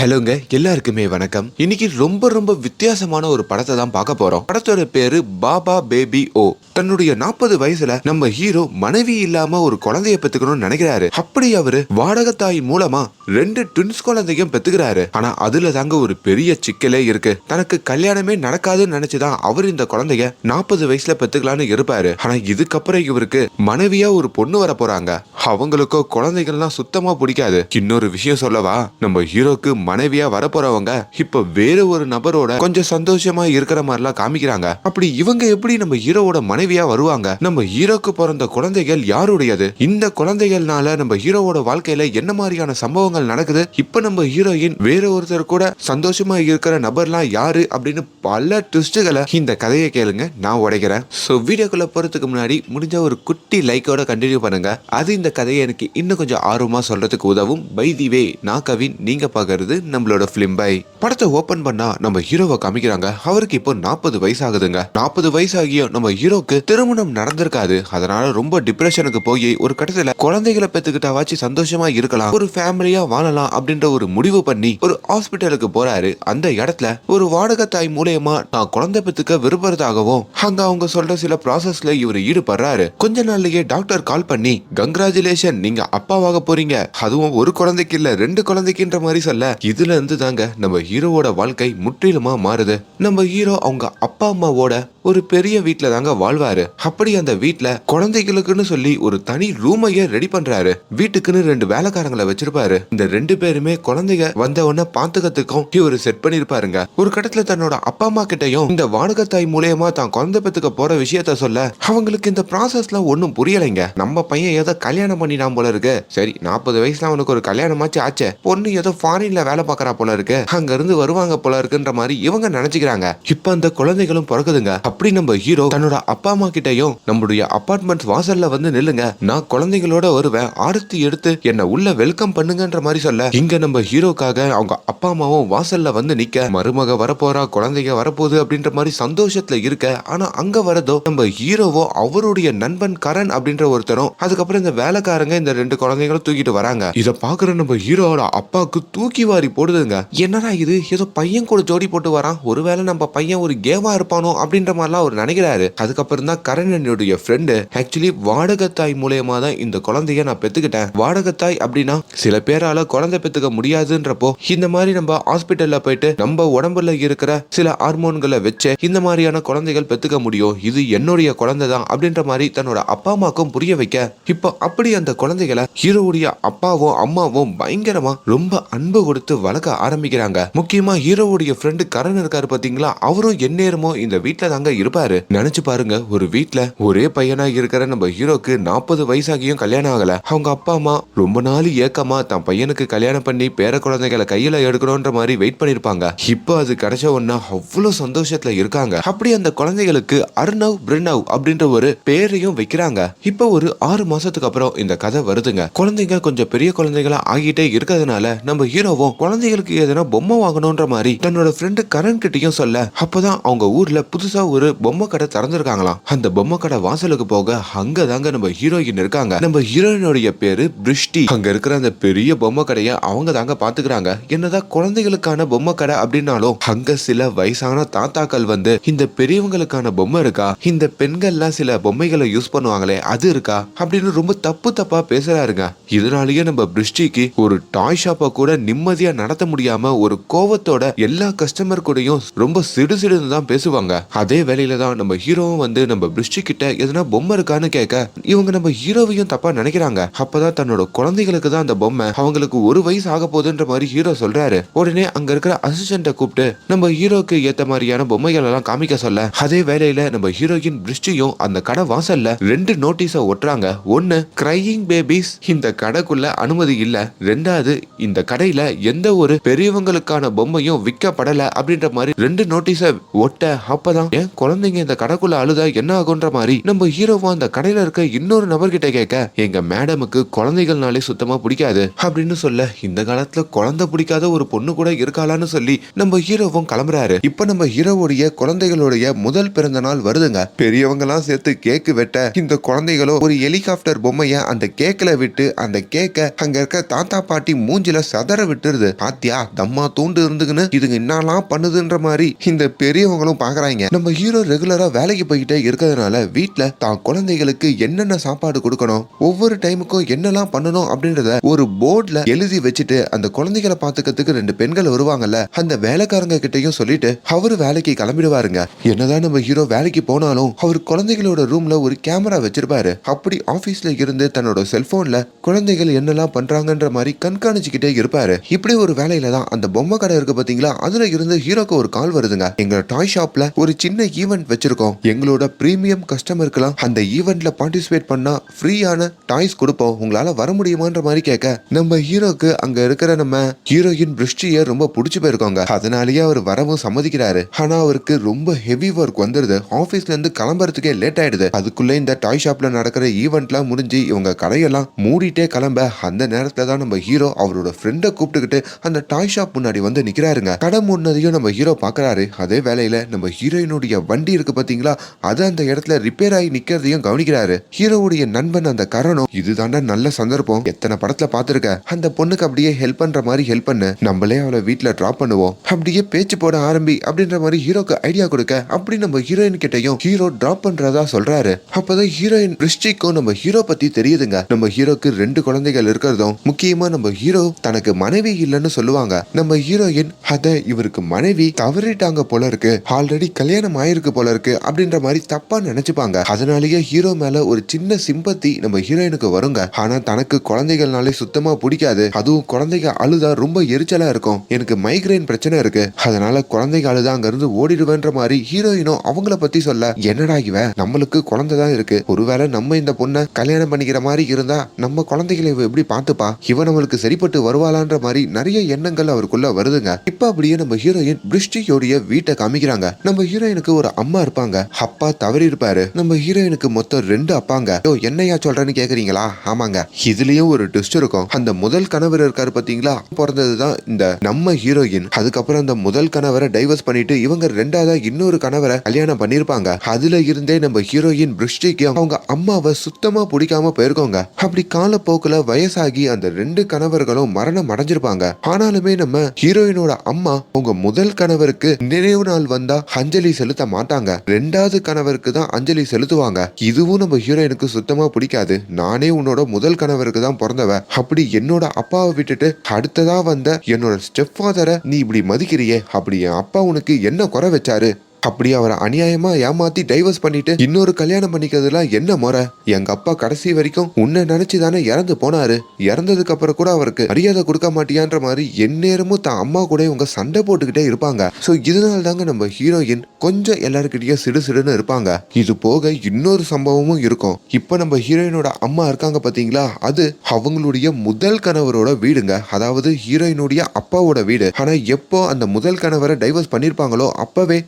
ஹலோங்க எல்லாருக்குமே வணக்கம். இன்னைக்கு ரொம்ப ரொம்ப வித்தியாசமான ஒரு படத்தை தான் பார்க்க போறோம். படத்தோட பேரு பாபா பேபி ஓ. தன்னுடைய நாற்பது வயசுல நம்ம ஹீரோ மனைவி இல்லாம ஒரு குழந்தைய பெத்துக்கணும்னு நினைக்கிறாரு. அப்படி அவரு வாடகத்தாய் மூலமா ரெண்டு ட்வின்ஸ் குழந்தையும் பெத்துக்கிறாரு. ஆனா அதுல தாங்க ஒரு பெரிய சிக்கலே இருக்கு. தனக்கு கல்யாணமே நடக்காதுன்னு நினைச்சுதான் அவர் இந்த குழந்தைய நாற்பது வயசுல பெத்துக்கலான்னு இருப்பாரு. ஆனா இதுக்கப்புறம் இவருக்கு மனைவியா ஒரு பொண்ணு வர போறாங்க அவங்களுக்கோ குழந்தைகள்லாம் சுத்தமா பிடிக்காது. இன்னொரு விஷயம் சொல்லவா? நம்ம ஹீரோக்கு மனைவியா வரப்போறவங்க இப்ப வேற ஒரு நபரோட கொஞ்சம் சந்தோஷமா இருக்கிற மாதிரிலாம் காமிக்கிறாங்க. அப்படி இவங்க எப்படி நம்ம ஹீரோவோட மனைவியா வருவாங்க? நம்ம ஹீரோக்கு பிறந்த குழந்தைகள் யாருடையது? இந்த குழந்தைகள்னால நம்ம ஹீரோவோட வாழ்க்கையில என்ன மாதிரியான சம்பவங்கள் நடக்குது? இப்ப நம்ம ஹீரோயின் வேற ஒருத்தர் கூட சந்தோஷமா இருக்கிற நபர்லாம் யாரு? அப்படின்னு பல ட்விஸ்டுகளை இந்த கதையை கேளுங்க நான் உடைக்கிறேன். ஸோ வீடியோக்குள்ள போறதுக்கு முன்னாடி முடிஞ்ச ஒரு குட்டி லைக்கோட கண்டினியூ பண்ணுங்க. அது இந்த கதையை எனக்கு இன்னும் கொஞ்சம் ஆர்வமா சொல்றதுக்கு உதவும். பை தி வே நான் கவின் நீங்க பாக்குறது நம்மளோட பிலிம் பை. படத்தை ஓபன் பண்ணா நம்ம ஹீரோவை காமிக்கிறாங்க. அவருக்கு இப்போ நாற்பது வயசு ஆகுதுங்க நாற்பது வயசு ஆகியும் நம்ம ஹீரோக்கு திருமணம் நடந்திருக்காது. அதனால ரொம்ப டிப்ரெஷனுக்கு போய் ஒரு கட்டத்துல குழந்தைகளை பெத்துக்கிட்டாவாச்சு சந்தோஷமா இருக்கலாம். ஒரு ஃபேமிலியா வாழலாம் அப்படின்ற ஒரு முடிவு பண்ணி ஒரு ஹாஸ்பிட்டலுக்கு போறாரு. அந்த இடத்துல ஒரு வாடகை தாய் மூலியமா நான் குழந்தை பெத்துக்க விரும்புறதாகவும் அங்க அவங்க சொல்ற சில ப்ராசஸ்ல இவர் ஈடுபடுறாரு. கொஞ்ச நாள்லயே டாக்டர் கால் பண்ணி கங்கராஜுலேஷன் நீங்க அப்பாவாக போறீங்க. அதுவும் ஒரு குழந்தைக்கு இல்ல ரெண்டு குழந்தைக்குன்ற மாதிரி சொல்ல இதுல இருந்து தாங்க நம்ம ஹீரோவோட வாழ்க்கை முற்றிலுமா மாறுது. நம்ம ஹீரோ அவங்க அப்பா அம்மாவோட ஒரு பெரிய வீட்டில் தாங்க வாழ்வாரு. அப்படி அந்த வீட்டில் குழந்தைகளுக்குன்னு சொல்லி ஒரு தனி ரூமையே ரெடி பண்றாரு. வீட்டுக்குன்னு ரெண்டு வேலைக்காரங்களை வச்சிருப்பாரு. இந்த ரெண்டு பேருமே குழந்தைங்க வந்த உடனே பாத்துக்கிறதுக்கும் இவர் செட் பண்ணிருப்பாருங்க. ஒரு கட்டத்துல தன்னோட அப்பா அம்மா கிட்டயும் இந்த வாடகத்தாய் மூலியமா தான் குழந்தை பத்துக்க போற விஷயத்த சொல்ல அவங்களுக்கு இந்த ப்ராசஸ்லாம் ஒன்றும் புரியலைங்க. நம்ம பையன் ஏதோ கல்யாணம் பண்ணிடாம போல இருக்கு. சரி நாற்பது வயசுல அவனுக்கு ஒரு கல்யாணமாச்சு ஆச்சே. பொண்ணு ஏதோ ஃபாரின்ல வேலை பார்க்கறா போல இருக்கு. அங்க இருந்து வருவாங்க போல இருக்குன்ற மாதிரி இவங்க நினைச்சுக்கிறாங்க. இப்ப அந்த குழந்தைகளும் பிறகுதுங்க அப்படி நம்ம ஹீரோ தன்னோட அப்பா அம்மா கிட்டயும் நம்மளுடைய அபார்ட்மெண்ட் வாசல்ல வந்து நில்லுங்க. நான் குழந்தைகளோட வருவேன். ஆரத்தி எடுத்து என்ன உள்ள வெல்கம் பண்ணுங்கன்ற மாதிரி சொல்ல. இங்க நம்ம ஹீரோக்காக அவங்க அப்பா அம்மாவும் வாசல்ல வந்து நிக்க. மருமக வரப்போறா குழந்தைங்க வரப்போகுது அப்படின்ற மாதிரி சந்தோஷத்துல இருக்க. ஆனா அங்க வரதோ நம்ம ஹீரோவோ அவருடைய நண்பன் கரண் அப்படின்ற ஒருத்தரும் அதுக்கப்புறம் இந்த வேலைக்காரங்க இந்த ரெண்டு குழந்தைங்களும் தூக்கிட்டு வராங்க. இத பாக்குற நம்ம ஹீரோவோட அப்பாவுக்கு தூக்கி வாரி போடுதுங்க. என்னடா இது? ஏதோ பையன் கூட ஜோடி போட்டு வரான். ஒருவேளை நம்ம பையன் ஒரு கேமா இருப்பானோ அப்படின்ற மாதிரி மாதிரிலாம் அவர் நினைக்கிறாரு. அதுக்கப்புறம் தான் கரண் என்னுடைய ஃப்ரெண்டு ஆக்சுவலி வாடகத்தாய் மூலியமா தான் இந்த குழந்தைய நான் பெத்துக்கிட்டேன். வாடகத்தாய் அப்படின்னா சில பேரால குழந்தை பெத்துக்க முடியாதுன்றப்போ இந்த மாதிரி நம்ம ஹாஸ்பிட்டல்ல போயிட்டு நம்ம உடம்புல இருக்கிற சில ஹார்மோன்களை வச்சு இந்த மாதிரியான குழந்தைகள் பெத்துக்க முடியும். இது என்னுடைய குழந்தை தான் அப்படின்ற மாதிரி தன்னோட அப்பா அம்மாக்கும் புரிய வைக்க. இப்போ அப்படி அந்த குழந்தைகளை ஹீரோவுடைய அப்பாவும் அம்மாவும் பயங்கரமா ரொம்ப அன்பு கொடுத்து வளர்க்க ஆரம்பிக்கிறாங்க. முக்கியமா ஹீரோவுடைய ஃப்ரெண்டு கரண் இருக்காரு பாத்தீங்களா? அவரும் எந்நேரமோ இந்த வீட்டில் தாங்க இருப்பாரு. நினைச்சு பாருங்க ஒரு வீட்ல ஒரே பையனா இருக்கிற நம்ம ஹீரோக்கு நாற்பது வயசாகியும் கல்யாணம் ஆகல. அவங்க அப்பா அம்மா ரொம்ப நாள் ஏக்கமா தன் பையனுக்கு கல்யாணம் பண்ணி பேர குழந்தைகளை கையில எடுக்கணும்ன்ற மாதிரி வெயிட் பண்ணிருப்பாங்க. இப்போ அது கிடைச்ச உடனே அவ்வளவு சந்தோஷத்துல இருக்காங்க. அப்படி அந்த குழந்தைகளுக்கு அர்ணவ் பிரினவ் அப்படின்ற ஒரு பேரையும் வைக்கிறாங்க. இப்போ ஒரு ஆறு மாசத்துக்கு அப்புறம் இந்த கதை வருதுங்க. குழந்தைங்க கொஞ்சம் பெரிய குழந்தைகளா ஆகிட்டே இருக்கிறதுனால நம்ம ஹீரோவும் குழந்தைகளுக்கு எதனா பொம்மை வாங்கணும்ன்ற மாதிரி தன்னோட ஃப்ரெண்டு கரண் கிட்டயும் சொல்ல அப்பதான் அவங்க ஊர்ல புதுசா ஒரு ஒரு பொம்மை கடை திறந்திருக்காங்களாம். அந்த பொம்மை கடை வாசலுக்கு போக அங்க தாங்க நம்ம ஹீரோயின் இருக்காங்க. நம்ம ஹீரோயினுடைய பேரு பிருஷ்டி. அங்க இருக்கிற அந்த பெரிய பொம்மை கடையை அவங்க தாங்க பாத்துக்கிறாங்க என்னதான் குழந்தைகளுக்கான பொம்மை கடை அப்படின்னாலும் அங்க சில வயசான தாத்தாக்கள் வந்து இந்த பெரியவங்களுக்கான பொம்மை இருக்கா? இந்த பெண்கள்லாம் சில பொம்மைகளை யூஸ் பண்ணுவாங்களே அது இருக்கா? அப்படின்னு ரொம்ப தப்பு தப்பா பேசுறாருங்க. இதனாலயே நம்ம பிருஷ்டிக்கு ஒரு டாய் ஷாப்பை கூட நிம்மதியா நடத்த முடியாம ஒரு கோவத்தோட எல்லா கஸ்டமர் கூடயும் ரொம்ப சிடு சிடுன்னு தான் பேசுவாங்க. அதே வேலையில தான் நம்ம ஹீரோவும் வந்து நம்ம பிருஷ்டி கிட்ட எதனா பொம்மை இருக்கான்னு கேட்க இவங்க நம்ம ஹீரோவையும் தப்பா நினைக்கிறாங்க. அப்பதான் தன்னோட குழந்தைகளுக்கு தான் அந்த பொம்மை அவங்களுக்கு ஒரு வயசு ஆக போகுதுன்ற மாதிரி ஹீரோ சொல்றாரு. உடனே அங்க இருக்கிற அசிஸ்டண்ட கூப்பிட்டு நம்ம ஹீரோக்கு ஏத்த மாதிரியான பொம்மைகள் எல்லாம் காமிக்க சொல்ல. அதே வேலையில நம்ம ஹீரோயின் பிருஷ்டியும் அந்த கடை வாசல்ல ரெண்டு நோட்டீஸ ஒட்டுறாங்க. ஒன்னு கிரையிங் பேபிஸ் இந்த கடைக்குள்ள அனுமதி இல்ல. ரெண்டாவது இந்த கடையில எந்த ஒரு பெரியவங்களுக்கான பொம்மையும் விற்கப்படல அப்படின்ற மாதிரி ரெண்டு நோட்டீஸ ஒட்ட அப்பதான் என் குழந்தைங்க இந்த கடைக்குள்ள அழுதா என்ன ஆகுன்ற மாதிரி நம்ம ஹீரோவா அந்த கடையில இருக்க இன்னொரு நபர்கிட்ட கேட்க எங்க மேடமுக்கு குழந்தைகள்னாலே சுத்தமா பிடிக்காது அப்படின்னு சொல்ல இந்த காலத்துல குழந்தை பிடிக்காத ஒரு பொண்ணு கூட இருக்காளான்னு சொல்லி நம்ம ஹீரோவும் கிளம்புறாரு. இப்ப நம்ம ஹீரோவுடைய குழந்தைகளுடைய முதல் பிறந்த நாள் வருதுங்க. பெரியவங்க எல்லாம் சேர்த்து கேக்கு வெட்ட இந்த குழந்தைகளோ ஒரு ஹெலிகாப்டர் பொம்மைய அந்த கேக்ல விட்டு அந்த கேக்க அங்க இருக்க தாத்தா பாட்டி மூஞ்சில சதற விட்டுருது. பாத்தியா தம்மா தூண்டு இருந்துக்குன்னு இதுங்க என்னெல்லாம் பண்ணுதுன்ற மாதிரி இந்த பெரியவங்களும் பாக்குறாங்க. நம்ம ஹீரோ ஹீரோ ரெகுலரா வேலைக்கு போய்கிட்டே இருக்கிறதுனால வீட்ல தான் குழந்தைகளுக்கு என்னென்ன சாப்பாடு கொடுக்கணும் ஒவ்வொரு டைமுக்கும் என்னெல்லாம் பண்ணணும் அப்படின்றத ஒரு போர்டுல எழுதி வச்சுட்டு அந்த குழந்தைகளை பாத்துக்கிறதுக்கு ரெண்டு பெண்கள் வருவாங்கல்ல அந்த வேலைக்காரங்க கிட்டையும் சொல்லிட்டு அவரு வேலைக்கு கிளம்பிடுவாருங்க. என்னதான் நம்ம ஹீரோ வேலைக்கு போனாலும் அவர் குழந்தைகளோட ரூம்ல ஒரு கேமரா வச்சிருப்பாரு. அப்படி ஆபீஸ்ல இருந்து தன்னோட செல்போன்ல குழந்தைகள் என்னெல்லாம் பண்றாங்கன்ற மாதிரி கண்காணிச்சுக்கிட்டே இருப்பாரு. இப்படி ஒரு வேலையில தான் அந்த பொம்மை கடை இருக்கு பாத்தீங்களா? அதுல இருந்து ஹீரோக்கு ஒரு கால் வருதுங்க. எங்க டாய் ஷாப்ல ஒரு சின்ன ஈவெண்ட் வச்சிருக்கோம். எங்களோட பிரீமியம் கஸ்டமருக்குலாம் அந்த ஈவெண்ட்ல பார்ட்டிசிபேட் பண்ணா ஃப்ரீயான டாய்ஸ் கொடுப்போம். உங்களால வர முடியுமான்ற மாதிரி கேட்க நம்ம ஹீரோக்கு அங்க இருக்கிற நம்ம ஹீரோயின் பிருஷ்டிய ரொம்ப பிடிச்சு போயிருக்கோங்க. அதனாலேயே அவர் வரவும் சம்மதிக்கிறாரு. ஆனா அவருக்கு ரொம்ப ஹெவி ஒர்க் வந்துருது. ஆபீஸ்ல இருந்து கிளம்புறதுக்கே லேட் ஆயிடுது. அதுக்குள்ள இந்த டாய் ஷாப்ல நடக்கிற ஈவெண்ட்லாம் முடிஞ்சு இவங்க கடையெல்லாம் மூடிட்டே கிளம்ப அந்த நேரத்துல தான் நம்ம ஹீரோ அவரோட ஃப்ரெண்டை கூப்பிட்டுக்கிட்டு அந்த டாய் ஷாப் முன்னாடி வந்து நிக்கிறாருங்க. கடை முன்னதையும் நம்ம ஹீரோ பாக்குறாரு. அதே வேலையில நம்ம ஹீரோயினுடைய வண்டி இருக்கு பாத்தீங்களா? அது அந்த இடத்துல ரிப்பேர் ஆகி நிக்கிறதையும் கவனிக்கிறாரு. ஹீரோவுடைய நண்பன் அந்த கரணும் இதுதாண்டா நல்ல சந்தர்ப்பம். எத்தனை படத்துல பாத்துருக்க அந்த பொண்ணுக்கு அப்படியே ஹெல்ப் பண்ற மாதிரி ஹெல்ப் பண்ணு. நம்மளே அவளை வீட்ல டிராப் பண்ணுவோம். அப்படியே பேச்சு போட ஆரம்பி அப்படின்ற மாதிரி ஹீரோக்கு ஐடியா கொடுக்க அப்படி நம்ம ஹீரோயின் கிட்டயும் ஹீரோ டிராப் பண்றதா சொல்றாரு. அப்பதான் ஹீரோயின் ரிஷ்டிக்கும் நம்ம ஹீரோ பத்தி தெரியுதுங்க. நம்ம ஹீரோக்கு ரெண்டு குழந்தைகள் இருக்கிறதும் முக்கியமா நம்ம ஹீரோ தனக்கு மனைவி இல்லைன்னு சொல்லுவாங்க. நம்ம ஹீரோயின் அத இவருக்கு மனைவி தவறிட்டாங்க போல இருக்கு. ஆல்ரெடி கல்யாணம் ஆயிருக்கு போல இருக்கு அப்படின்ற மாதிரி தப்பா நினைச்சுப்பாங்க. அதனாலேயே ஹீரோ மேல ஒரு சின்ன சிம்பத்தி நம்ம ஹீரோயினுக்கு வருங்க. ஆனா தனக்கு குழந்தைகள்னாலே சுத்தமா பிடிக்காது. அதுவும் குழந்தைங்க அழுதா ரொம்ப எரிச்சலா இருக்கும். எனக்கு மைக்ரைன் பிரச்சனை இருக்கு. அதனால குழந்தைங்க அழுதா அங்க இருந்து ஓடிடுவேன்ற மாதிரி ஹீரோயினும் அவங்கள பத்தி சொல்ல என்னடா இவ? நம்மளுக்கு குழந்தை தான் இருக்கு. ஒருவேளை நம்ம இந்த பொண்ணை கல்யாணம் பண்ணிக்கிற மாதிரி இருந்தா நம்ம குழந்தைகளை இவ எப்படி பார்த்துப்பா? இவ நம்மளுக்கு சரிப்பட்டு வருவாளான்ற மாதிரி நிறைய எண்ணங்கள் அவருக்குள்ள வருதுங்க. இப்ப அப்படியே நம்ம ஹீரோயின் பிருஷ்டியோடைய வீட்டை காமிக்கிறாங்க. நம்ம ஹீரோயினுக்கு ஒரு அம்மா இருப்பாங்க. அப்பா தவறி இருப்பாரு. நம்ம ஹீரோயினுக்கு மொத்தம் ரெண்டு அப்பாங்க. ஓ என்னையா சொல்றேன்னு கேக்குறீங்களா? ஆமாங்க. இதுலயும் ஒரு ட்விஸ்ட் இருக்கும். அந்த முதல் கணவர் இருக்காரு பாத்தீங்களா? பிறந்ததுதான் இந்த நம்ம ஹீரோயின். அதுக்கப்புறம் அந்த முதல் கணவரை டைவர்ஸ் பண்ணிட்டு இவங்க ரெண்டாவதா இன்னொரு கணவரை கல்யாணம் பண்ணிருப்பாங்க. அதுல இருந்தே நம்ம ஹீரோயின் பிருஷ்டிக்கு அவங்க அம்மாவை சுத்தமா பிடிக்காம போயிருக்கோங்க. அப்படி காலப்போக்குல வயசாகி அந்த ரெண்டு கணவர்களும் மரணம் அடைஞ்சிருப்பாங்க. ஆனாலுமே நம்ம ஹீரோயினோட அம்மா உங்க முதல் கணவருக்கு நினைவு நாள் வந்தா அஞ்சலி செலுத்த மாட்டாங்க. ரெண்டாவது கணவருக்கு தான் அஞ்சலி செலுத்துவாங்க. இதுவும் நம்ம ஹீரோயினுக்கு சுத்தமா பிடிக்காது. நானே உன்னோட முதல் கணவருக்கு தான் பிறந்தவ. அப்படி என்னோட அப்பாவை விட்டுட்டு அடுத்ததா வந்த என்னோட ஸ்டெப் ஃபாதரை நீ இப்படி மதிக்கிறியே? அப்படி என் அப்பா உனக்கு என்ன குறை வச்சாரு? அப்படி அவரை அநியாயமா ஏமாத்தி டைவர்ஸ் பண்ணிட்டு இன்னொரு கல்யாணம் பண்ணிக்கிறதுலாம் என்ன முறை? எங்க அப்பா கடைசி வரைக்கும் உன்னை நினைச்சு தானே இறந்து போனாரு. இறந்ததுக்கு அப்புறம் கூட அவருக்கு மரியாதை கொடுக்க மாட்டியான்ற மாதிரி எந்நேரமும் தான் அம்மா கூட இவங்க சண்டை போட்டுக்கிட்டே இருப்பாங்க. சோ இதனால தாங்க நம்ம ஹீரோயின் கொஞ்சம் எல்லாருக்கிட்டயும் சிடு சிடுன்னு இருப்பாங்க. இது போக இன்னொரு சம்பவமும் இருக்கும். இப்ப நம்ம ஹீரோயினோட அம்மா இருக்காங்க பாத்தீங்களா? அது அவங்களுடைய முதல் கணவரோட வீடுங்க. அதாவது ஹீரோயினுடைய அப்பாவோட வீடு. ஆனா எப்போ அந்த முதல் கணவரை டைவர்ஸ் பண்ணிருப்பாங்களோ அப்பவே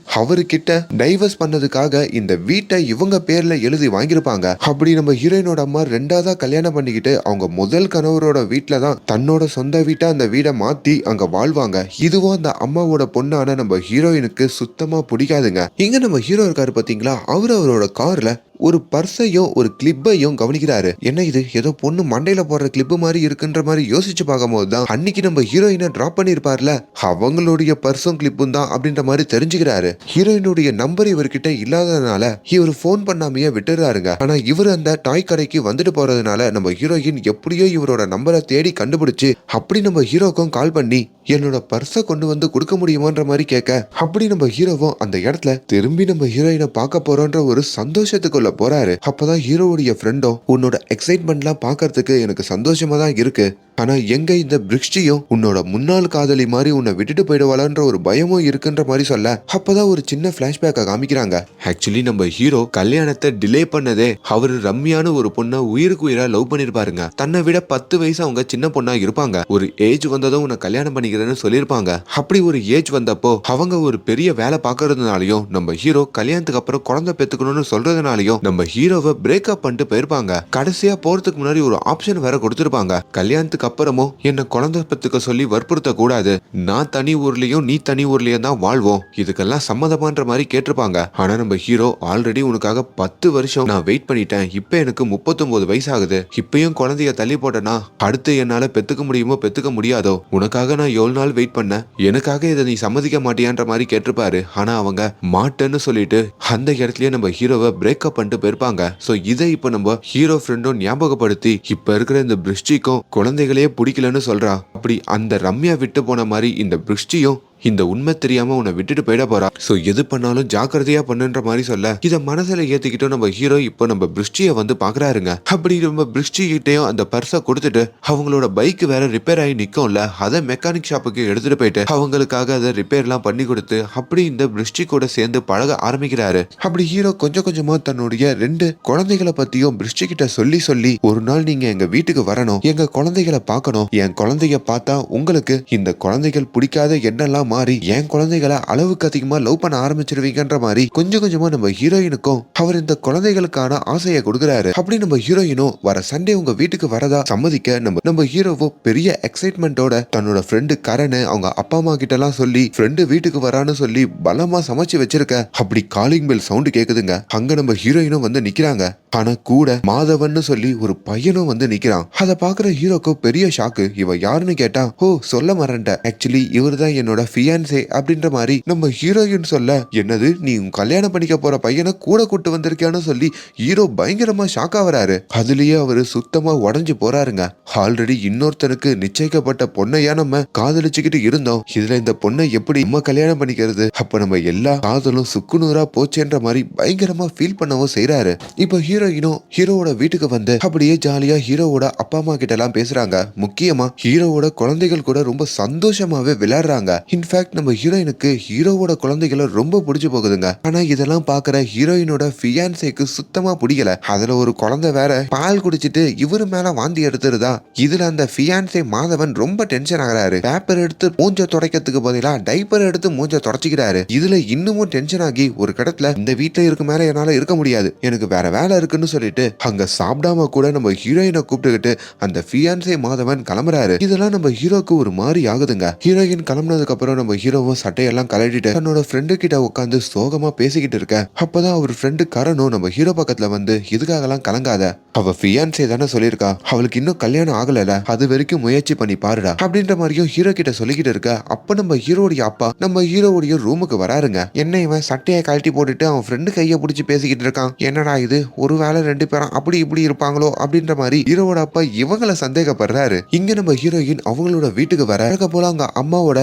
கிட்ட டைவர்ஸ் பண்ணதுக்காக இந்த வீட்டை இவங்க பேர்ல எழுதி வாங்கியிருப்பாங்க. அப்படி நம்ம ஹீரோயினோட அம்மா ரெண்டாவதா கல்யாணம் பண்ணிக்கிட்டு அவங்க முதல் கணவரோட வீட்டில தான் தன்னோட சொந்த வீட்டை அந்த வீடை மாத்தி அங்க வாழ்வாங்க. இதுவும் அந்த அம்மாவோட பொண்ணான நம்ம ஹீரோயினுக்கு சுத்தமா பிடிக்காதுங்க. இங்க நம்ம ஹீரோ இருக்காரு பாத்தீங்களா? அவர் அவரோட கார்ல ஒரு பர்ஸையும் ஒரு கிளிப்பையும் கவனிக்கிறாரு. என்ன இது? ஏதோ பொண்ணு மண்டையில போடுற கிளிப்பு மாதிரி இருக்குன்ற மாதிரி யோசிச்சு பார்க்கும்போது தான் அன்னைக்கு நம்ம ஹீரோயினை டிராப் பண்ணிருப்பார்ல அவங்களுடைய பர்ஸும் கிளிப்பும் தான் அப்படின்ற மாதிரி தெரிஞ்சுக்கிறாரு. ஹீரோயினுடைய நம்பர் இவர்கிட்ட இல்லாததுனால இவர் ஃபோன் பண்ணாமையே விட்டுறாருங்க ஆனா இவர் அந்த டாய் கடைக்கு வந்துட்டு போறதுனால நம்ம ஹீரோயின் எப்படியோ இவரோட நம்பரை தேடி கண்டுபிடிச்சு அப்படி நம்ம ஹீரோக்கும் கால் பண்ணி என்னோட பர்ஸை கொண்டு வந்து கொடுக்க முடியுமான்ற மாதிரி கேட்க அப்படி நம்ம ஹீரோவும் அந்த இடத்துல திரும்பி நம்ம ஹீரோயினை பார்க்க போறோன்ற ஒரு சந்தோஷத்துக்குள்ள போறாரு. அப்பதான் ஹீரோவுடைய ஃப்ரெண்டும் உன்னோட எக்ஸைட்மெண்ட்லாம் பாக்குறதுக்கு எனக்கு சந்தோஷமா தான் இருக்கு. ஆனா எங்க இந்த பிரிக்ஷியும் உன்னோட முன்னாள் காதலி மாதிரி உன்னை விட்டுட்டு போயிடுவாளான்ற ஒரு பயமும் இருக்குன்ற மாதிரி சொல்ல அப்பதான் ஒரு சின்ன பிளாஷ்பேக்கை காமிக்கிறாங்க. ஆக்சுவலி நம்ம ஹீரோ கல்யாணத்தை டிலே பண்ணதே அவரு ரம்யான்னு ஒரு பொண்ணை உயிருக்கு உயிரா லவ் பண்ணிருப்பாருங்க. தன்னை விட பத்து வயசு அவங்க சின்ன பொண்ணா இருப்பாங்க. ஒரு ஏஜ் வந்ததும் உன்னை கல்யாணம் பண்ணிக்கிறேன்னு சொல்லியிருப்பாங்க. அப்படி ஒரு ஏஜ் வந்தப்போ அவங்க ஒரு பெரிய வேலை பாக்குறதுனாலயும் நம்ம ஹீரோ கல்யாணத்துக்கு அப்புறம் குழந்தை பெத்துக்கணும்னு சொல்றதுனாலயும் நம்ம ஹீரோவை பிரேக்அப் பண்ணிட்டு போயிருப்பாங்க. கடைசியா போறதுக்கு முன்னாடி ஒரு ஆப்ஷன் வேற கொடுத்திருப்பாங்க. கல்யாணத்துக்கு அப்புறமும் என்ன குழந்தை பெத்துக்க சொல்லி வற்புறுத்த கூடாது நான் தனி ஊர்லயும் நீ தனி ஊர்லயும் தான் வாழ்வோம். இதுக்கெல்லாம் சம்மதமான்ற மாதிரி கேட்டிருப்பாங்க. ஆனா நம்ம ஹீரோ ஆல்ரெடி உனக்காக பத்து வருஷம் நான் வெயிட் பண்ணிட்டேன். இப்ப எனக்கு முப்பத்தொன்பது வயசு ஆகுது இப்பயும் குழந்தைய தள்ளி போட்டேன்னா அடுத்து என்னால பெத்துக்க முடியுமோ பெத்துக்க முடியாதோ? உனக்காக நான் எவ்வளவு நாள் வெயிட் பண்ணேன்? எனக்காக இதை நீ சம்மதிக்க மாட்டியான்ற மாதிரி கேட்டிருப்பாரு. ஆனா அவங்க மாட்டேன்னு சொல்லிட்டு அந்த இடத்துலயே நம்ம ஹீரோவை பிரேக்கப் பண்ணிட்டு போயிருப்பாங்க. சோ இதை இப்ப நம்ம ஹீரோ ஃப்ரெண்டும் ஞாபகப்படுத்தி இப்ப இருக்கிற இந்த பிரிஷ்டிக்கும் குழந்தைகள் பிடிக்கலன்னு சொல்றா. அப்படி அந்த ரம்யா விட்டு போன மாதிரி இந்த பிருஷ்டியும் இந்த உண்மை தெரியாம உன்னை விட்டுட்டு போயிட போறா. சோ எது பண்ணாலும் ஜாக்கிரதையா பண்ணுன்ற மாதிரி சொல்ல இத மனசுல ஏத்திக்கிட்டோம் நம்ம ஹீரோ இப்போ நம்ம பிரிஷ்டிய வந்து பாக்குறாருங்க. அப்படி நம்ம பிரிஷ்டி கிட்டயும் அந்த பர்ஸை கொடுத்துட்டு அவங்களோட பைக் வேற ரிப்பேர் ஆகி நிக்கும்ல அதை மெக்கானிக் ஷாப்புக்கு எடுத்துட்டு போயிட்டு அவங்களுக்காக அதை ரிப்பேர்லாம் பண்ணி கொடுத்து அப்படி இந்த பிரிஷ்டி கூட சேர்ந்து பழக ஆரம்பிக்கிறாரு. அப்படி ஹீரோ கொஞ்சம் கொஞ்சமா தன்னுடைய ரெண்டு குழந்தைகளை பத்தியும் பிரிஷ்டி கிட்ட சொல்லி சொல்லி ஒரு நாள் நீங்க எங்க வீட்டுக்கு வரணும் எங்க குழந்தைகளை பார்க்கணும் என் குழந்தைய பார்த்தா உங்களுக்கு இந்த குழந்தைகள் பிடிக்காத என்னெல்லாம் மாறி என் குழந்தைகளை அளவுக்கு அதிகமா லவ் பண்ண ஆரம்பிச்சிருவீங்கன்ற மாதிரி கொஞ்சம் கொஞ்சமா நம்ம ஹீரோயினுக்கும் அவர் இந்த குழந்தைகளுக்கான ஆசையை கொடுக்குறாரு. அப்படி நம்ம ஹீரோயினும் வர சண்டே உங்க வீட்டுக்கு வரதா சம்மதிக்க நம்ம நம்ம ஹீரோவோ பெரிய எக்ஸைட்மெண்ட்டோட தன்னோட ஃப்ரெண்டு கரண் அவங்க அப்பா அம்மா கிட்ட எல்லாம் சொல்லி ஃப்ரெண்டு வீட்டுக்கு வரான்னு சொல்லி பலமா சமைச்சு வச்சிருக்க அப்படி காலிங் பெல் சவுண்ட் கேக்குதுங்க. அங்க நம்ம ஹீரோயினும் வந்து நிக்கிறாங்க. ஆனா கூட மாதவன் சொல்லி ஒரு பையனும் வந்து நிக்கிறான். அதை பாக்குற ஹீரோக்கு பெரிய ஷாக்கு இவ யாருன்னு கேட்டா ஓ சொல்ல மறண்ட ஆக்சுவலி இவர் தான் என்னோட ஃபியான்சே அப்படின்ற மாதிரி நம்ம ஹீரோயின் சொல்ல என்னது நீ உன் கல்யாணம் பண்ணிக்க போற பையனை கூட கூட்டு வந்திருக்கியான்னு சொல்லி ஹீரோ பயங்கரமா ஷாக் ஆகிறாரு அதுலயே அவரு சுத்தமா உடஞ்சு போறாருங்க. ஆல்ரெடி இன்னொருத்தனுக்கு நிச்சயிக்கப்பட்ட பொண்ணையா நம்ம காதலிச்சுக்கிட்டு இருந்தோம். இதுல இந்த பொண்ணை எப்படி நம்ம கல்யாணம் பண்ணிக்கிறது? அப்ப நம்ம எல்லா காதலும் சுக்குநூறா போச்சேன்ற மாதிரி பயங்கரமா ஃபீல் பண்ணவும் செய்யறாரு இப்போ ஹீரோயினும் ஹீரோவோட வீட்டுக்கு வந்து அப்படியே ஜாலியா ஹீரோவோட அப்பா அம்மா கிட்ட எல்லாம் பேசுறாங்க. முக்கியமா ஹீரோவோட குழந்தைகள் கூட ரொம்ப சந்தோஷமாவே விளையாடுறாங்க. இன்ஃபேக்ட் நம்ம ஹீரோயினுக்கு ஹீரோவோட குழந்தைகளை ரொம்ப பிடிச்சு போகுதுங்க. ஆனா இதெல்லாம் பாக்குற ஹீரோயினோட ஃபியான்சேக்கு சுத்தமா பிடிக்கல. அதுல ஒரு குழந்தை வேற பால் குடிச்சிட்டு இவரு மேல வாந்தி எடுத்துருதா? இதுல அந்த ஃபியான்சே மாதவன் ரொம்ப டென்ஷன் ஆகுறாரு. பேப்பர் எடுத்து மூஞ்ச துடைக்கிறதுக்கு பதிலா டைப்பர் எடுத்து மூஞ்ச தொடச்சிக்கிறாரு. இதுல இன்னமும் டென்ஷன் ஆகி ஒரு கடத்துல இந்த வீட்டுல இருக்க மேல என்னால இருக்க முடியாது. எனக்கு வேற வேலை இருக்குன்னு சொல்லிட்டு அங்க சாப்பிடாம கூட நம்ம ஹீரோயினை கூப்பிட்டுக்கிட்டு அந்த ஃபியான்சே மாதவன் கிளம்புறாரு. இதெல்லாம் நம்ம ஹீரோக்கு ஒரு மாதிரி ஆகுதுங்க. ஹீரோயின் கிளம்புனதுக்கு அப்புறம் நம்ம ஹீரோவும் சட்டையெல்லாம் கலட்டிட்டு தன்னோட ஃப்ரெண்டு கிட்ட உட்காந்து சோகமா பேசிக்கிட்டு இருக்க. அப்பதான் அவர் ஃப்ரெண்டு கரணும் நம்ம ஹீரோ பக்கத்துல வந்து இதுக்காகலாம் கலங்காத. அவ ஃபியான்சே தானே சொல்லியிருக்கா. அவளுக்கு இன்னும் கல்யாணம் ஆகலல. அது வரைக்கும் முயற்சி பண்ணி பாருடா. அப்படின்ற மாதிரியும் ஹீரோ கிட்ட சொல்லிக்கிட்டு இருக்க. அப்ப நம்ம ஹீரோடைய அப்பா நம்ம ஹீரோவுடைய ரூமுக்கு வராருங்க. என்ன இவன் சட்டையை கழட்டி போட்டுட்டு அவன் ஃப்ரெண்டு கையை பிடிச்சி பேசிக்கிட்டு இருக்கான்? என்னடா இது? ஒரு வேலை ரெண்டு பேரும் அப்படி இப்படி இருப்பாங்களோ? அப்படின்ற மாதிரி ஹீரோவோட அப்பா இவங்கள சந்தேகப்படுறாரு. இங்க நம்ம ஹீரோயின் அவங்களோட வீட்டுக்கு வர போல அவங்க அம்மாவோட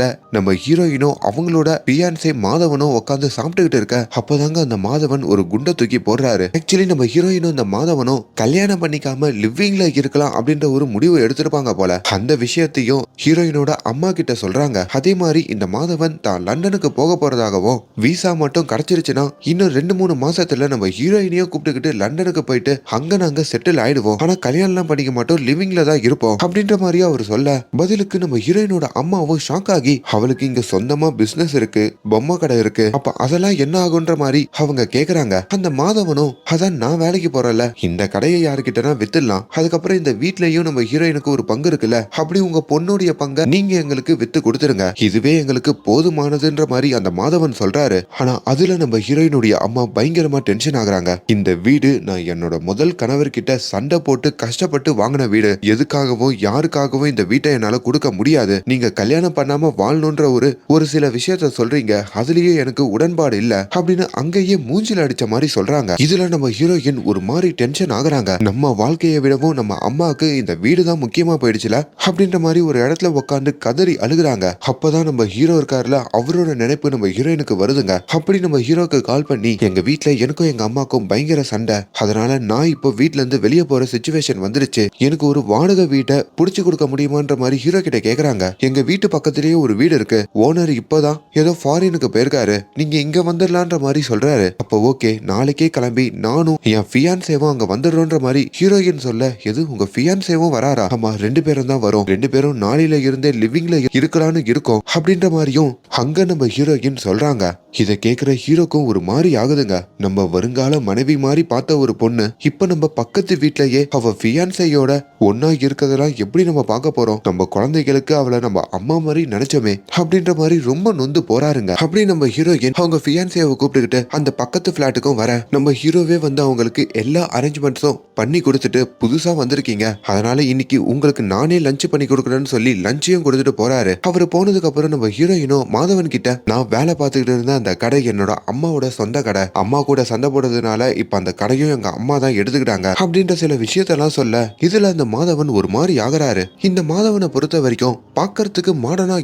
சமையல்ல நம்ம ஹீரோயினும் அவங்களோட பியான்சே மாதவனும் உட்காந்து சாப்பிட்டுக்கிட்டு இருக்க அப்பதாங்க அந்த மாதவன் ஒரு குண்டை தூக்கி போடுறாரு. ஆக்சுவலி நம்ம ஹீரோயினும் அந்த மாதவனும் கல்யாணம் பண்ணிக்காம லிவிங்ல இருக்கலாம் அப்படின்ற ஒரு முடிவு எடுத்திருப்பாங்க போல. அந்த விஷயத்தையும் ஹீரோயினோட அம்மா கிட்ட சொல்றாங்க. அதே மாதிரி இந்த மாதவன் தான் லண்டனுக்கு போக போறதாகவும் விசா மட்டும் கிடைச்சிருச்சுன்னா இன்னும் ரெண்டு மூணு மாசத்துல நம்ம ஹீரோயினையும் கூப்பிட்டுக்கிட்டு லண்டனுக்கு போயிட்டு அங்க நாங்க செட்டில் ஆயிடுவோம். ஆனா கல்யாணம் பண்ணிக்க மாட்டோம் லிவிங்ல தான் இருப்போம். அப்படின்ற மாதிரியே அவர் சொல்ல பதிலுக்கு நம்ம ஹீரோயினோட அம்மாவும் ஷாக் ஆகி அவளுக்கு இங்க சொந்தமா பிசினஸ் இருக்கு பொம்மை கடை இருக்கு. அப்ப அதெல்லாம் என்ன ஆகுன்ற மாதிரி அவங்க கேக்குறாங்க. அந்த மாதவனும் அதான் நான் வேலைக்கு போறல இந்த கடையை யாருக்கிட்டனா வித்துடலாம். அதுக்கப்புறம் இந்த வீட்லயும் நம்ம ஹீரோயினுக்கு ஒரு பங்கு இருக்குல்ல. அப்படி உங்க பொண்ணுடைய பங்க நீங்க எங்களுக்கு வித்து கொடுத்துருங்க இதுவே எங்களுக்கு போதுமானதுன்ற மாதிரி அந்த மாதவன் சொல்றாரு. ஆனா அதுல நம்ம ஹீரோயினுடைய அம்மா பயங்கரமா டென்ஷன் ஆகுறாங்க. இந்த வீடு நான் என்னோட முதல் கணவர்கிட்ட சண்டை போட்டு கஷ்டப்பட்டு வாங்கின வீடு. எதுக்காகவும் யாருக்காகவும் இந்த வீட்டை என்னால கொடுக்க முடியாது. நீங்க கல்யாணம் பண்ணாம வாழணுன்ற ஒரு ஒரு சில விஷயத்த சொல்றீங்க. அதுலயே எனக்கு உடன்பாடு இல்ல அப்படின்னு அங்கேயே மூஞ்சில அடிச்ச மாதிரி சொல்றாங்க. இதுல நம்ம ஹீரோயின் ஒரு மாதிரி டென்ஷன் ஆகுறாங்க. நம்ம வாழ்க்கையை விடவும் நம்ம அம்மாவுக்கு இந்த வீடு தான் முக்கியமா போயிடுச்சுல அப்படின்ற மாதிரி ஒரு இடத்துல உட்காந்து கதறி அழுகுறாங்க. அப்பதான் நம்ம ஹீரோ இருக்காருல அவரோட நினைப்பு நம்ம ஹீரோயினுக்கு வருதுங்க. அப்படி நம்ம ஹீரோக்கு கால் பண்ணி எங்க வீட்ல எனக்கும் எங்க அம்மாக்கும் பயங்கர சண்டை. அதனால நான் இப்போ வீட்ல இருந்து வெளியே போற சுச்சுவேஷன் வந்துருச்சு. எனக்கு ஒரு வாடகை வீட்டை புடிச்சு கொடுக்க முடியுமான்ற மாதிரி ஹீரோ கிட்ட கேக்குறாங்க. எங்க வீட்டு பக்கத்திலேயே ஒரு வீடு இருக்கு. ஓனர் இப்பதான் ஏதோ ஃபாரினுக்கு போயிருக்காரு. நீங்க இங்க வந்துடலான்ற மாதிரி சொல்றாரு. அப்போ ஓகே நாளைக்கே கிளம்பி நானும் என் ஃபியான்சேவும் அங்க வந்துடுறோன்ற மாதிரி ஹீரோயின் சொல்ல எது உங்க ஃபியான்சேவும் வராரா? ஆமா ரெண்டு பேரும் தான் வரும். ரெண்டு பேரும் நாளையில இருந்தே லிவிங்ல இருக்கலாம்னு இருக்கோம். அப்படின்ற மாதிரியும் அங்க நம்ம ஹீரோயின் சொல்றாங்க. இத கேக்குற ஹீரோக்கும் ஒரு மாதிரி ஆகுதுங்க. நம்ம வருங்கால மனைவி மாதிரி பார்த்த ஒரு பொண்ணு இப்ப நம்ம பக்கத்து வீட்லயே அவ ஃபியான்சையோட ஒன்னா இருக்கறதெல்லாம் எப்படி நம்ம பார்க்க போறோம்? நம்ம குழந்தைகளுக்கு அவளை நம்ம அம்மா மாதிரி நினைச்ச நினைச்சோமே அப்படின்ற மாதிரி ரொம்ப நொந்து போறாருங்க. அப்படி நம்ம ஹீரோயின் அவங்க ஃபியான்சேவை கூப்பிட்டுக்கிட்டு அந்த பக்கத்து பிளாட்டுக்கும் வர நம்ம ஹீரோவே வந்து அவங்களுக்கு எல்லா அரேஞ்ச்மெண்ட்ஸும் பண்ணி கொடுத்துட்டு புதுசா வந்திருக்கீங்க. அதனால இன்னைக்கு உங்களுக்கு நானே லஞ்ச் பண்ணி கொடுக்கணும்னு சொல்லி லஞ்சையும் கொடுத்துட்டு போறாரு. அவர் போனதுக்கு அப்புறம் நம்ம ஹீரோயினும் மாதவன் கிட்ட நான் வேலை பார்த்துக்கிட்டு இருந்த அந்த கடை என்னோட அம்மாவோட சொந்த கடை. அம்மா கூட சண்டை போடுறதுனால இப்ப அந்த கடையும் எங்க அம்மா தான் எடுத்துக்கிட்டாங்க. அப்படின்ற சில விஷயத்தெல்லாம் சொல்ல இதுல அந்த மாதவன் ஒரு மாதிரி ஆகுறாரு. இந்த மாதவனை பொறுத்த வரைக்கும் பார்க்கறதுக்கு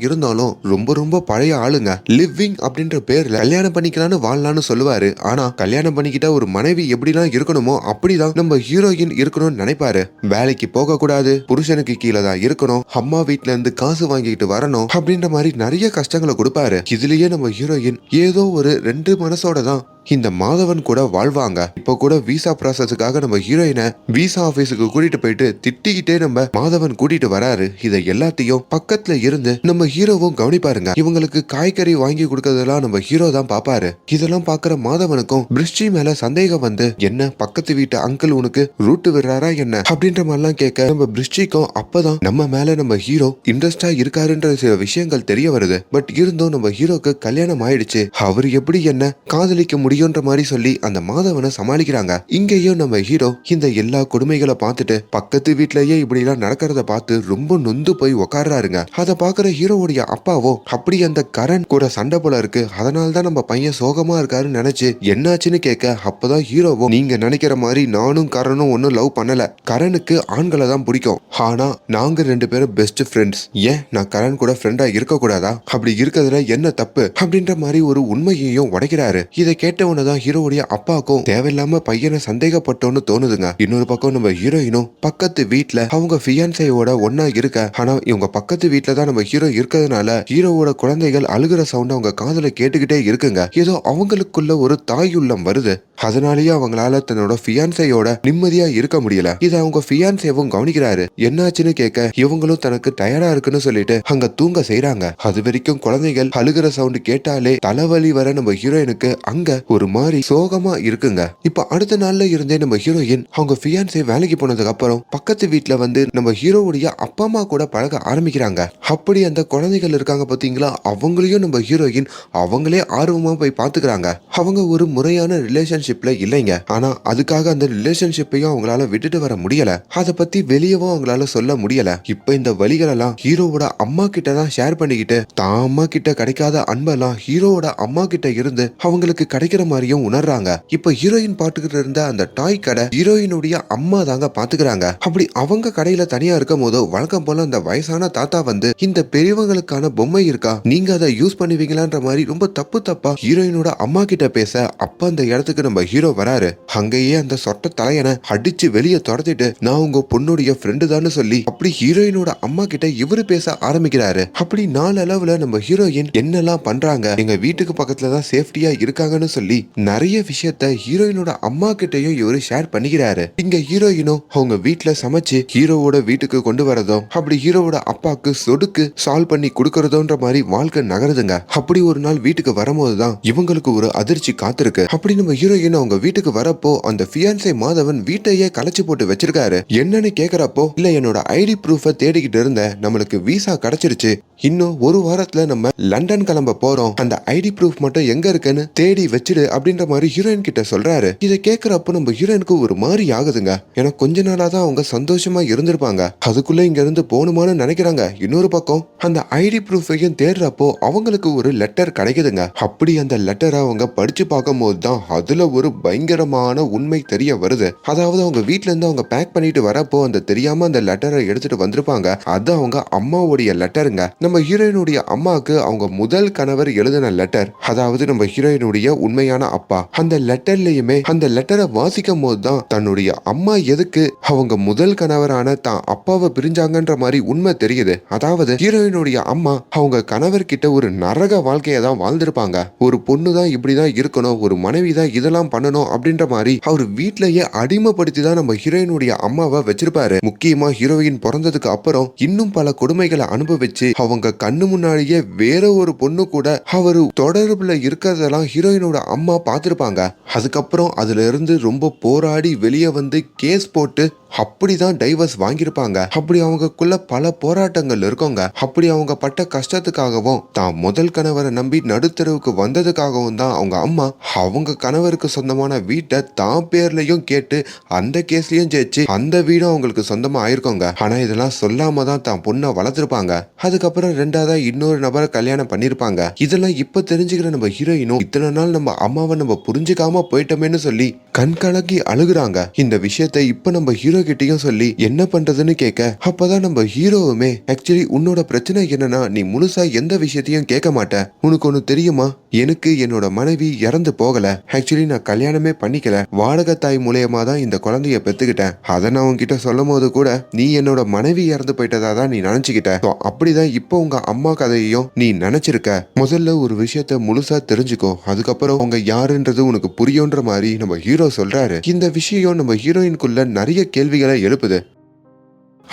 இருந்தா இருந்தாலும் ரொம்ப ரொம்ப பழைய ஆளுங்க. லிவ்விங் அப்படின்ற பேர்ல கல்யாணம் பண்ணிக்கலாம்னு வாழலாம்னு சொல்லுவாரு. ஆனா கல்யாணம் பண்ணிக்கிட்டா ஒரு மனைவி எப்படிலாம் இருக்கணுமோ அப்படிதான் நம்ம ஹீரோயின் இருக்கணும்னு நினைப்பாரு. வேலைக்கு போக கூடாது புருஷனுக்கு கீழே தான் இருக்கணும் அம்மா வீட்ல இருந்து காசு வாங்கிட்டு வரணும் அப்படின்ற மாதிரி நிறைய கஷ்டங்களை கொடுப்பாரு. இதுலயே நம்ம ஹீரோயின் ஏதோ ஒரு ரெண்டு மனசோட தான் இந்த மாதவன் கூட வாழ்வாங்க. இப்போ கூட விசா ப்ராசஸுக்காக நம்ம ஹீரோயினை விசா ஆபீஸுக்கு கூட்டிட்டு போயிட்டு திட்டிக்கிட்டே நம்ம மாதவன் கூட்டிட்டு வராரு. இதை எல்லாத்தையும் பக்கத்துல இருந்து நம்ம ஹீரோவும் கவனிப்பாருங்க. இவங்களுக்கு காய்கறி வாங்கி கொடுக்கறதெல்லாம் நம்ம ஹீரோ தான் பாப்பாரு. இதெல்லாம் பாக்குற மாதவனுக்கும் பிரிஸ்டி மேல சந்தேகம் வந்து என்ன பக்கத்து வீட்டு அங்கிள் உனக்கு ரூட்டு விடுறாரா என்ன? அப்படின்ற மாதிரிலாம் கேட்க நம்ம பிரிஸ்டிக்கும் அப்பதான் நம்ம மேல நம்ம ஹீரோ இன்ட்ரெஸ்டா இருக்காருன்ற சில விஷயங்கள் தெரிய வருது. பட் இருந்தும் நம்ம ஹீரோக்கு கல்யாணம் ஆயிடுச்சு. அவர் எப்படி என்ன காதலிக்க முடியும்? முடியும்ன்ற மாதிரி சொல்லி அந்த மாதவனை சமாளிக்கிறாங்க. இங்கேயும் நம்ம ஹீரோ இந்த எல்லா கொடுமைகளை பார்த்துட்டு பக்கத்து வீட்லயே இப்படி எல்லாம் நடக்கிறத பார்த்து ரொம்ப நொந்து போய் உக்காடுறாருங்க அதை பாக்குற ஹீரோவுடைய அப்பாவோ அப்படி அந்த கரண் கூட சண்டை போல இருக்கு. அதனால தான் நம்ம பையன் சோகமா இருக்காருன்னு நினைச்சு என்னாச்சுன்னு கேட்க அப்பதான் ஹீரோவோ நீங்க நினைக்கிற மாதிரி நானும் கரனும் ஒன்னும் லவ் பண்ணல. கரனுக்கு ஆண்களை தான் பிடிக்கும். ஆனா நாங்க ரெண்டு பேரும் பெஸ்ட் ஃப்ரெண்ட்ஸ் ஏன்? நான் கரண் கூட ஃப்ரெண்டா இருக்க கூடாதா அப்படி இருக்கிறதுல என்ன தப்பு? அப்படின்ற மாதிரி ஒரு உண்மையையும் உடைக்கிறாரு. இதை கேட்ட கேட்டவன தான் ஹீரோவுடைய அப்பாவுக்கும் தேவையில்லாம பையனை சந்தேகப்பட்டோன்னு தோணுதுங்க. இன்னொரு பக்கம் நம்ம ஹீரோயினும் பக்கத்து வீட்டுல அவங்க ஃபியான்சையோட ஒன்னா இருக்க. ஆனா இவங்க பக்கத்து வீட்டுல தான் நம்ம ஹீரோ இருக்கிறதுனால ஹீரோவோட குழந்தைகள் அழுகிற சவுண்ட் அவங்க காதுல கேட்டுக்கிட்டே இருக்குங்க. ஏதோ அவங்களுக்குள்ள ஒரு தாய் உள்ளம் வருது. அதனாலேயே அவங்களால தன்னோட ஃபியான்சையோட நிம்மதியா இருக்க முடியல. இதை அவங்க ஃபியான்சேவும் கவனிக்கிறாரு. என்னாச்சுன்னு கேட்க இவங்களும் தனக்கு டயர்டா இருக்குன்னு சொல்லிட்டு அங்க தூங்க செய்யறாங்க அது வரைக்கும் குழந்தைகள் அழுகிற சவுண்ட் கேட்டாலே தலைவலி வர நம்ம ஹீரோயினுக்கு அங்க ஒரு மாதிரி சோகமா இருக்குங்க. இப்ப அடுத்த நாள்ல இருந்தே நம்ம ஹீரோயின் அவங்க ஃபியான்சே வேலைக்கு போனதுக்கு அப்புறம் பக்கத்து வீட்ல வந்து நம்ம ஹீரோவுடைய அப்பா அம்மா கூட பழக ஆரம்பிக்கிறாங்க. அப்படி அந்த குழந்தைகள் இருக்காங்க பாத்தீங்களா? அவங்களையும் நம்ம ஹீரோயின் அவங்களே ஆர்வமா போய் பாத்துக்கிறாங்க. அவங்க ஒரு முறையான ரிலேஷன்ஷிப்ல இல்லைங்க. ஆனா அதுக்காக அந்த ரிலேஷன்ஷிப்பையும் அவங்களால விட்டுட்டு வர முடியல. அதை பத்தி வெளியவும் அவங்களால சொல்ல முடியல. இப்ப இந்த வழிகள் எல்லாம் ஹீரோவோட அம்மா கிட்ட தான் ஷேர் பண்ணிக்கிட்டு தான் அம்மா கிட்ட கிடைக்காத அன்பெல்லாம் ஹீரோவோட அம்மா கிட்ட இருந்து அவங்களுக்கு கிடைக்கிற மாதிரியும் உணர்றாங்க. இப்ப ஹீரோயின் பாட்டுக்கிட்டு இருந்த அந்த டாய் கடை ஹீரோயினுடைய அம்மா தாங்க பாத்துக்கிறாங்க. அப்படி அவங்க கடையில தனியா இருக்கும் போதோ வழக்கம் போல அந்த வயசான தாத்தா வந்து இந்த பெரியவங்களுக்கான பொம்மை இருக்கா? நீங்க அதை யூஸ் பண்ணுவீங்களான்ற மாதிரி ரொம்ப தப்பு தப்பா ஹீரோயினோட அம்மா கிட்ட பேச அப்ப அந்த இடத்துக்கு நம்ம ஹீரோ வராரு. அங்கேயே அந்த சொட்ட தலையனை அடிச்சு வெளியே துரத்திட்டு நான் உங்க பொண்ணுடைய ஃப்ரெண்டு தான் சொல்லி அப்படி ஹீரோயினோட அம்மா கிட்ட இவரு பேச ஆரம்பிக்கிறாரு. அப்படி நாலு அளவுல நம்ம ஹீரோயின் என்னெல்லாம் பண்றாங்க எங்க வீட்டுக்கு பக்கத்துல தான் சேஃப்டியா இருக்காங்கன்னு சொல்லி நிறைய விஷயத்த ஹீரோயினோட அம்மா கிட்டயும் இவரு ஷேர் பண்ணிக்கிறாரு. இங்க ஹீரோயினும் அவங்க வீட்டுல சமைச்சு ஹீரோவோட வீட்டுக்கு கொண்டு வரதும் அப்படி ஹீரோவோட அப்பாக்கு சொடுக்கு சால்வ் பண்ணி கொடுக்கறதோன்ற மாதிரி வாழ்க்கை நகருதுங்க. அப்படி ஒரு நாள் வீட்டுக்கு வரும்போது தான் இவங்களுக்கு ஒரு அதிர்ச்சி காத்திருக்கு. அப்படி நம்ம ஹீரோயின் அவங்க வீட்டுக்கு வரப்போ அந்த ஃபியான்சே மாதவன் வீட்டையே கலைச்சு போட்டு வச்சிருக்காரு. என்னன்னு கேக்குறப்போ இல்ல என்னோட ஐடி ப்ரூஃப தேடிக்கிட்டு இருந்த நம்மளுக்கு விசா கிடைச்சிருச்சு. இன்னும் ஒரு வாரத்துல நம்ம லண்டன் கிளம்ப போறோம். அந்த ஐடி ப்ரூஃப் மட்டும் எங்க இருக்குன்னு தேடி வச்சிரு வீடு அப்படின்ற மாதிரி ஹீரோயின் கிட்ட சொல்றாரு. இதை கேட்கறப்ப நம்ம ஹீரோயினுக்கு ஒரு மாதிரி ஆகுதுங்க. ஏன்னா கொஞ்ச நாளா தான் அவங்க சந்தோஷமா இருந்திருப்பாங்க. அதுக்குள்ள இங்க இருந்து போகணுமான்னு நினைக்கிறாங்க. இன்னொரு பக்கம் அந்த ஐடி ப்ரூஃபையும் தேடுறப்போ அவங்களுக்கு ஒரு லெட்டர் கிடைக்குதுங்க. அப்படி அந்த லெட்டரை அவங்க படிச்சு பார்க்கும்போது தான் அதுல ஒரு பயங்கரமான உண்மை தெரிய வருது. அதாவது அவங்க வீட்ல இருந்து அவங்க பேக் பண்ணிட்டு வரப்போ அந்த தெரியாம அந்த லெட்டரை எடுத்துட்டு வந்திருப்பாங்க. அது அவங்க அம்மாவுடைய லெட்டருங்க நம்ம ஹீரோயினுடைய அம்மாவுக்கு அவங்க முதல் கணவர் எழுதின லெட்டர் அதாவது நம்ம ஹீரோயினுடைய உண்மை உண்மையான அப்பா. அந்த லெட்டர்லயுமே அந்த லெட்டரை வாசிக்கும் போது தான் தன்னுடைய அம்மா எதுக்கு அவங்க முதல் கணவரான தான் அப்பாவை பிரிஞ்சாங்கன்ற மாதிரி உண்மை தெரியுது. அதாவது ஹீரோயினுடைய அம்மா அவங்க கணவர் கிட்ட ஒரு நரக வாழ்க்கையை தான் வாழ்ந்திருப்பாங்க. ஒரு பொண்ணு தான் இப்படிதான் இருக்கணும் ஒரு மனைவி தான் இதெல்லாம் பண்ணணும் அப்படின்ற மாதிரி அவர் வீட்லயே அடிமைப்படுத்தி தான் நம்ம ஹீரோயினுடைய அம்மாவை வச்சிருப்பாரு. முக்கியமா ஹீரோயின் பிறந்ததுக்கு அப்புறம் இன்னும் பல கொடுமைகளை அனுபவிச்சு அவங்க கண்ணு முன்னாடியே வேற ஒரு பொண்ணு கூட அவரு தொடர்புல இருக்கிறதெல்லாம் ஹீரோயினோட அம்மா பார்த்துருப்பாங்க. அதுக்கப்புறம் அதுலேருந்து ரொம்ப போராடி வெளியே வந்து கேஸ் போட்டு அப்படிதான் டைவர்ஸ் வாங்கியிருப்பாங்க. அப்படி அவங்கக்குள்ள பல போராட்டங்கள் இருக்கோங்க. அப்படி அவங்க பட்ட கஷ்டத்துக்காகவும் தான் முதல் கணவரை நம்பி நடுத்தருவுக்கு வந்ததுக்காகவும் தான் அவங்க அம்மா அவங்க கணவருக்கு சொந்தமான வீட்டை தான் பேர்லயும் கேட்டு அந்த கேஸ்லயும் ஜெயிச்சு அந்த வீடும் அவங்களுக்கு சொந்தமா ஆயிருக்கோங்க. ஆனா இதெல்லாம் சொல்லாம தான் தான் பொண்ணை வளர்த்துருப்பாங்க. அதுக்கப்புறம் ரெண்டாவதா இன்னொரு நபரை கல்யாணம் பண்ணிருப்பாங்க இதெல்லாம் இப்ப தெரிஞ்சுக்கிற நம்ம ஹீரோயினும் இத்தனை நாள் நம்ம அம்மாவை நம்ம புரிஞ்சுக்காம போயிட்டோமேன்னு சொல்லி கண் கலக்கி அழுகுறாங்க. இந்த விஷயத்தை இப்ப நம்ம ஹீரோ கிட்டயும் சொல்லி என்ன பண்றதுன்னு கேட்க அப்பதான் நம்ம ஹீரோவுமே ஆக்சுவலி உன்னோட பிரச்சனை என்னன்னா நீ முழுசா எந்த விஷயத்தையும் கேட்க மாட்ட. உனக்கு ஒண்ணு தெரியுமா? எனக்கு என்னோட மனைவி இறந்து போகல. ஆக்சுவலி நான் கல்யாணமே பண்ணிக்கல. வாடகை தாய் மூலியமா தான் இந்த குழந்தைய பெத்துக்கிட்டேன். அதை நான் உன்கிட்ட சொல்லும் போது கூட நீ என்னோட மனைவி இறந்து போயிட்டதா தான் நீ நினைச்சுக்கிட்ட. அப்படிதான் இப்போ உங்க அம்மா கதையையும் நீ நினைச்சிருக்க. முதல்ல ஒரு விஷயத்த முழுசா தெரிஞ்சுக்கோ. அதுக்கப்புறம் உங்க யாருன்றது உனக்கு புரியுன்ற மாதிரி நம்ம ஹீரோ சொல்றாரு. இந்த விஷயம் நம்ம ஹீரோயின்குள்ள நிறைய கேள்விகளை எழுப்புது.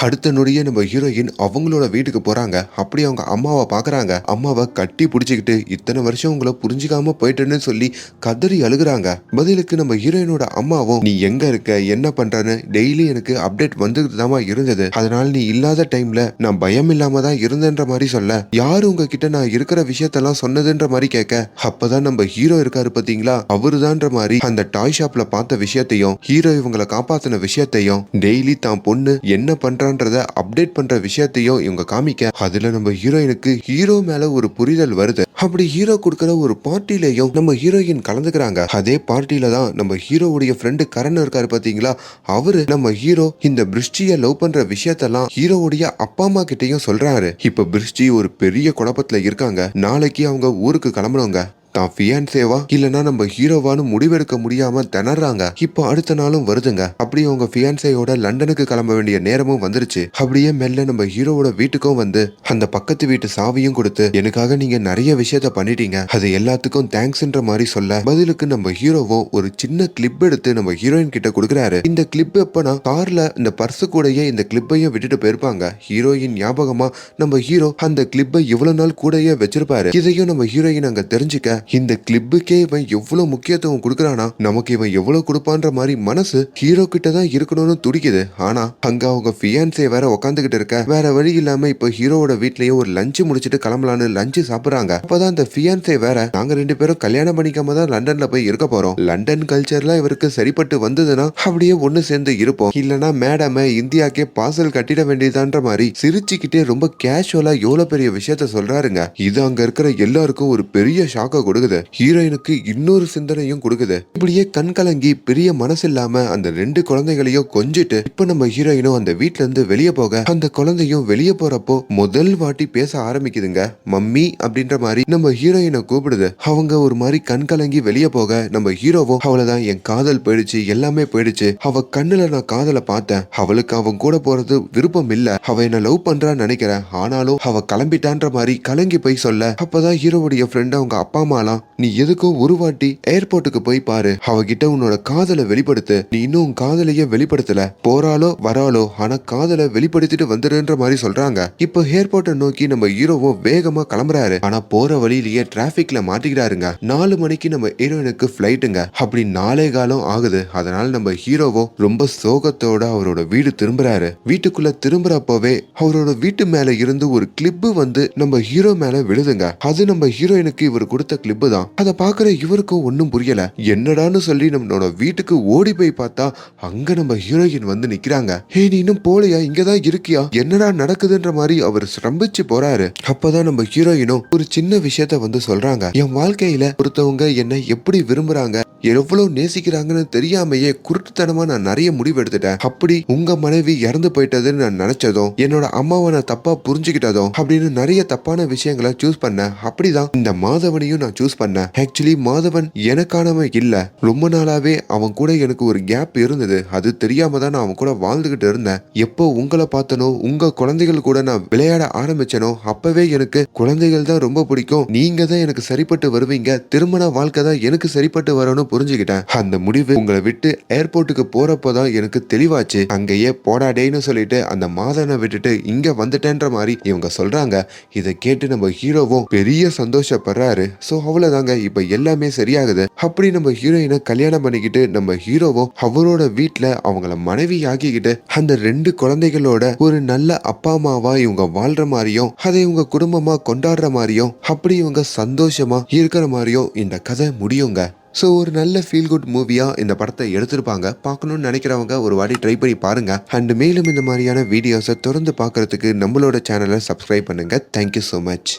அடுத்த நொடியே நம்ம ஹீரோயின் அவங்களோட வீட்டுக்கு போறாங்க. அப்படி அவங்க அம்மாவை பாக்குறாங்க. அம்மாவை கட்டி பிடிச்சிக்கிட்டு இத்தனை வருஷம் உங்களை புரிஞ்சுக்காம போயிட்டேன்னு சொல்லி கதறி அழுகுறாங்க. பதிலுக்கு நம்ம ஹீரோயினோட அம்மாவும் நீ எங்க இருக்க? என்ன பண்றன்னு? டெய்லி எனக்கு அப்டேட் வந்துகிட்டு தான் இருந்தது. அதனால நீ இல்லாத டைம்ல நான் பயம் இல்லாம தான் இருந்தேன்ற மாதிரி சொல்ல. யாரு உங்ககிட்ட நான் இருக்கிற விஷயத்தெல்லாம் சொன்னதுன்ற மாதிரி கேட்க? அப்பதான் நம்ம ஹீரோ இருக்காரு பாத்தீங்களா? அவருதான்ற மாதிரி அந்த டாய் ஷாப்ல பார்த்த விஷயத்தையும் ஹீரோ இவங்களை காப்பாத்தின விஷயத்தையும் டெய்லி தான் பொண்ணு என்ன பண்றான்றத அப்டேட் பண்ற விஷயத்தையும் இவங்க காமிக்க அதுல நம்ம ஹீரோயினுக்கு ஹீரோ மேல ஒரு புரிதல் வருது. அப்படி ஹீரோ கொடுக்கிற ஒரு பார்ட்டிலையும் நம்ம ஹீரோயின் கலந்துக்கிறாங்க. அதே பார்ட்டில தான் நம்ம ஹீரோவுடைய ஃப்ரெண்டு கரண் இருக்காரு பாத்தீங்களா? அவரு நம்ம ஹீரோ இந்த பிரிஸ்டிய லவ் பண்ற விஷயத்தெல்லாம் ஹீரோவுடைய அப்பா அம்மா கிட்டையும் சொல்றாரு. இப்ப பிரிஸ்டி ஒரு பெரிய குழப்பத்துல இருக்காங்க. நாளைக்கு அவங்க ஊருக்கு கிளம்புனவங்க. தான் ஃபியான்சேவா இல்லனா நம்ம ஹீரோவான்னு முடிவெடுக்க முடியாம திணறாங்க. இப்போ அடுத்த நாளும் வருதுங்க. அப்படி அவங்க ஃபியான்சேயோட லண்டனுக்கு கிளம்ப வேண்டிய நேரமும் வந்துருச்சு. அப்படியே மெல்ல நம்ம ஹீரோவோட வீட்டுக்கும் வந்து அந்த பக்கத்து வீட்டு சாவியும் கொடுத்து எனக்காக நீங்க நிறைய விஷயத்த பண்ணிட்டீங்க. அது எல்லாத்துக்கும் தேங்க்ஸ்ன்ற மாதிரி சொல்ல பதிலுக்கு நம்ம ஹீரோவோ ஒரு சின்ன கிளிப் எடுத்து நம்ம ஹீரோயின் கிட்ட கொடுக்குறாரு. இந்த கிளிப் எப்பனா கார்ல இந்த பர்ஸ் கூடயே இந்த கிளிப்பையும் விட்டுட்டு போயிருப்பாங்க. ஹீரோயின் ஞாபகமா நம்ம ஹீரோ அந்த கிளிப்பை இவ்வளவு நாள் கூடயே வச்சிருப்பாரு. இதையும் நம்ம ஹீரோயின் அங்க தெரிஞ்சுக்க இந்த கிளிப்புக்கே இவன் எவ்வளவு முக்கியத்துவம் கொடுக்கறானா? நமக்கு இவன் எவ்வளவு கொடுப்பான்ற மாதிரி மனசு ஹீரோ கிட்ட தான் இருக்கணும்னு துடிக்குது. ஆனா அங்க அவங்க ஃபியான்சே வேற உட்காந்துக்கிட்டு இருக்க. வேற வழி இல்லாம இப்போ ஹீரோவோட வீட்லயே ஒரு லஞ்ச் முடிச்சிட்டு கிளம்பலான்னு லஞ்ச் சாப்பிடுறாங்க. அப்பதான் அந்த ஃபியான்சே வேற நாங்க ரெண்டு பேரும் கல்யாணம் பண்ணிக்காம தான் லண்டன்ல போய் இருக்க போறோம். லண்டன் கல்ச்சர்ல இவருக்கு சரிப்பட்டு வந்ததுன்னா அப்படியே ஒன்னு சேர்ந்து இருப்போம். இல்லனா மேடம் இந்தியாக்கே பார்சல் கட்டிட வேண்டியதான்ற மாதிரி சிரிச்சுக்கிட்டே ரொம்ப கேஷுவலா எவ்வளவு பெரிய விஷயத்த சொல்றாருங்க. இது அங்க இருக்கிற எல்லாருக்கும் ஒரு பெரிய ஷாக்க கொடுக்குது. ஹீரோயினுக்கு இன்னொரு சிந்தனையும் கொடுக்குது. இப்படியே கண் கலங்கி பெரிய மனசு இல்லாம அந்த ரெண்டு குழந்தைகளையும் கொஞ்சிட்டு இப்ப நம்ம ஹீரோயினும் அந்த வீட்டுல இருந்து வெளியே போக அந்த குழந்தையும் வெளியே போறப்போ முதல் வாட்டி பேச ஆரம்பிக்குதுங்க. மம்மி அப்படின்ற மாதிரி நம்ம ஹீரோயினை கூப்பிடுது. அவங்க ஒரு மாதிரி கண் கலங்கி வெளியே போக நம்ம ஹீரோவும் அவ்வளவுதான் என் காதல் போயிடுச்சு எல்லாமே போயிடுச்சு. அவ கண்ணுல நான் காதலை பார்த்தேன். அவளுக்கு அவன் கூட போறது விருப்பம் இல்ல. அவ என்ன லவ் பண்றான்னு நினைக்கிறேன். ஆனாலும் அவ கிளம்பிட்டான்ற மாதிரி கலங்கி போய் சொல்ல அப்பதான் ஹீரோவுடைய ஃப்ரெண்ட் அவங்க அப்பா அம்மா அம்மாலாம் நீ எதுக்கும் ஒரு வாட்டி ஏர்போர்ட்டுக்கு போய் பாரு. அவகிட்ட உன்னோட காதலை வெளிப்படுத்து. நீ இன்னும் காதலையே வெளிப்படுத்தல. போறாளோ வராளோ ஆனா காதலை வெளிப்படுத்திட்டு வந்துருன்ற மாதிரி சொல்றாங்க. இப்போ ஏர்போர்ட்டை நோக்கி நம்ம ஹீரோவோ வேகமா கிளம்புறாரு. ஆனா போற வழியிலேயே டிராபிக்ல மாட்டிக்கிறாருங்க. நாலு மணிக்கு நம்ம ஹீரோயினுக்கு ஃபிளைட்டுங்க அப்படி நாளே காலம் ஆகுது. அதனால நம்ம ஹீரோவோ ரொம்ப சோகத்தோட அவரோட வீடு திரும்புறாரு. வீட்டுக்குள்ள திரும்புறப்பவே அவரோட வீட்டு மேல இருந்து ஒரு கிளிப்பு வந்து நம்ம ஹீரோ மேல விழுதுங்க. அது நம்ம ஹீரோயினுக்கு இவர் கொடுத்த கிளிப் கிளிப்பு தான் அதை பாக்குற இவருக்கும் ஒன்னும் புரியல. என்னடான்னு சொல்லி நம்மளோட வீட்டுக்கு ஓடி போய் பார்த்தா அங்க நம்ம ஹீரோயின் வந்து நிக்கிறாங்க. ஹே நீ இன்னும் போலையா இங்கதான் இருக்கியா? என்னடா நடக்குதுன்ற மாதிரி அவர் ஸ்ரம்பிச்சு போறாரு. அப்பதான் நம்ம ஹீரோயினும் ஒரு சின்ன விஷயத்த வந்து சொல்றாங்க. என் வாழ்க்கையில ஒருத்தவங்க என்னை எப்படி விரும்புறாங்க எவ்வளவு நேசிக்கிறாங்கன்னு தெரியாமையே குருட்டுத்தனமா நான் நிறைய முடிவு எடுத்துட்டேன் அப்படி உங்க மனைவி இறந்து போயிட்டதுன்னு நான் நினைச்சதும் என்னோட அம்மாவை நான் தப்பா புரிஞ்சுக்கிட்டதும் அப்படின்னு நிறைய தப்பான விஷயங்களை சூஸ் பண்ணேன். அப்படிதான் இந்த மாதவனையும் நான் சூஸ் பண்ணேன் ஆக்சுவலி மாதவன் எனக்கானவன் இல்ல. ரொம்ப நாளாவே அவன் கூட எனக்கு ஒரு கேப் இருந்தது. அது தெரியாம தான் நான் அவன் கூட வாழ்ந்துகிட்டு இருந்தேன். எப்போ உங்களை பார்த்தனோ உங்க குழந்தைகள் கூட நான் விளையாட ஆரம்பிச்சனோ அப்பவே எனக்கு குழந்தைகள் தான் ரொம்ப பிடிக்கும். நீங்க தான் எனக்கு சரிப்பட்டு வருவீங்க. திருமண வாழ்க்கை தான் எனக்கு சரிப்பட்டு வரணும் புரிஞ்சுக்கிட்டேன். அந்த முடிவு உங்களை விட்டு ஏர்போர்ட்டுக்கு போறப்போதான் எனக்கு தெளிவாச்சு. அங்கேயே போடாடேன்னு சொல்லிட்டு அந்த மாதனை விட்டுட்டு இங்க வந்துட்டேன்ற மாதிரி இவங்க சொல்றாங்க. இதை கேட்டு நம்ம ஹீரோவும் பெரிய சந்தோஷப்படுறாரு. சோ அவ்வளவுதாங்க இப்ப எல்லாமே சரியாகுது. அப்படி நம்ம ஹீரோயினை கல்யாணம் பண்ணிக்கிட்டு நம்ம ஹீரோவும் அவரோட வீட்டில் அவங்கள மனைவி ஆக்கிக்கிட்டு அந்த ரெண்டு குழந்தைகளோட ஒரு நல்ல அப்பா அம்மாவா இவங்க வாழ்ற மாதிரியும் அதை இவங்க குடும்பமா கொண்டாடுற மாதிரியும் அப்படி இவங்க சந்தோஷமா இருக்கிற மாதிரியும் இந்த கதை முடியுங்க. ஸோ ஒரு நல்ல ஃபீல் குட் மூவியாக இந்த படத்தை எடுத்திருப்பாங்க. பார்க்கணும்னு நினைக்கிறவங்க ஒரு வாட்டி ட்ரை பண்ணி பாருங்க. அண்ட் மேலும் இந்த மாதிரியான வீடியோஸை தொடர்ந்து பார்க்கறதுக்கு நம்மளோட சேனலை சப்ஸ்கிரைப் பண்ணுங்க. Thank you so much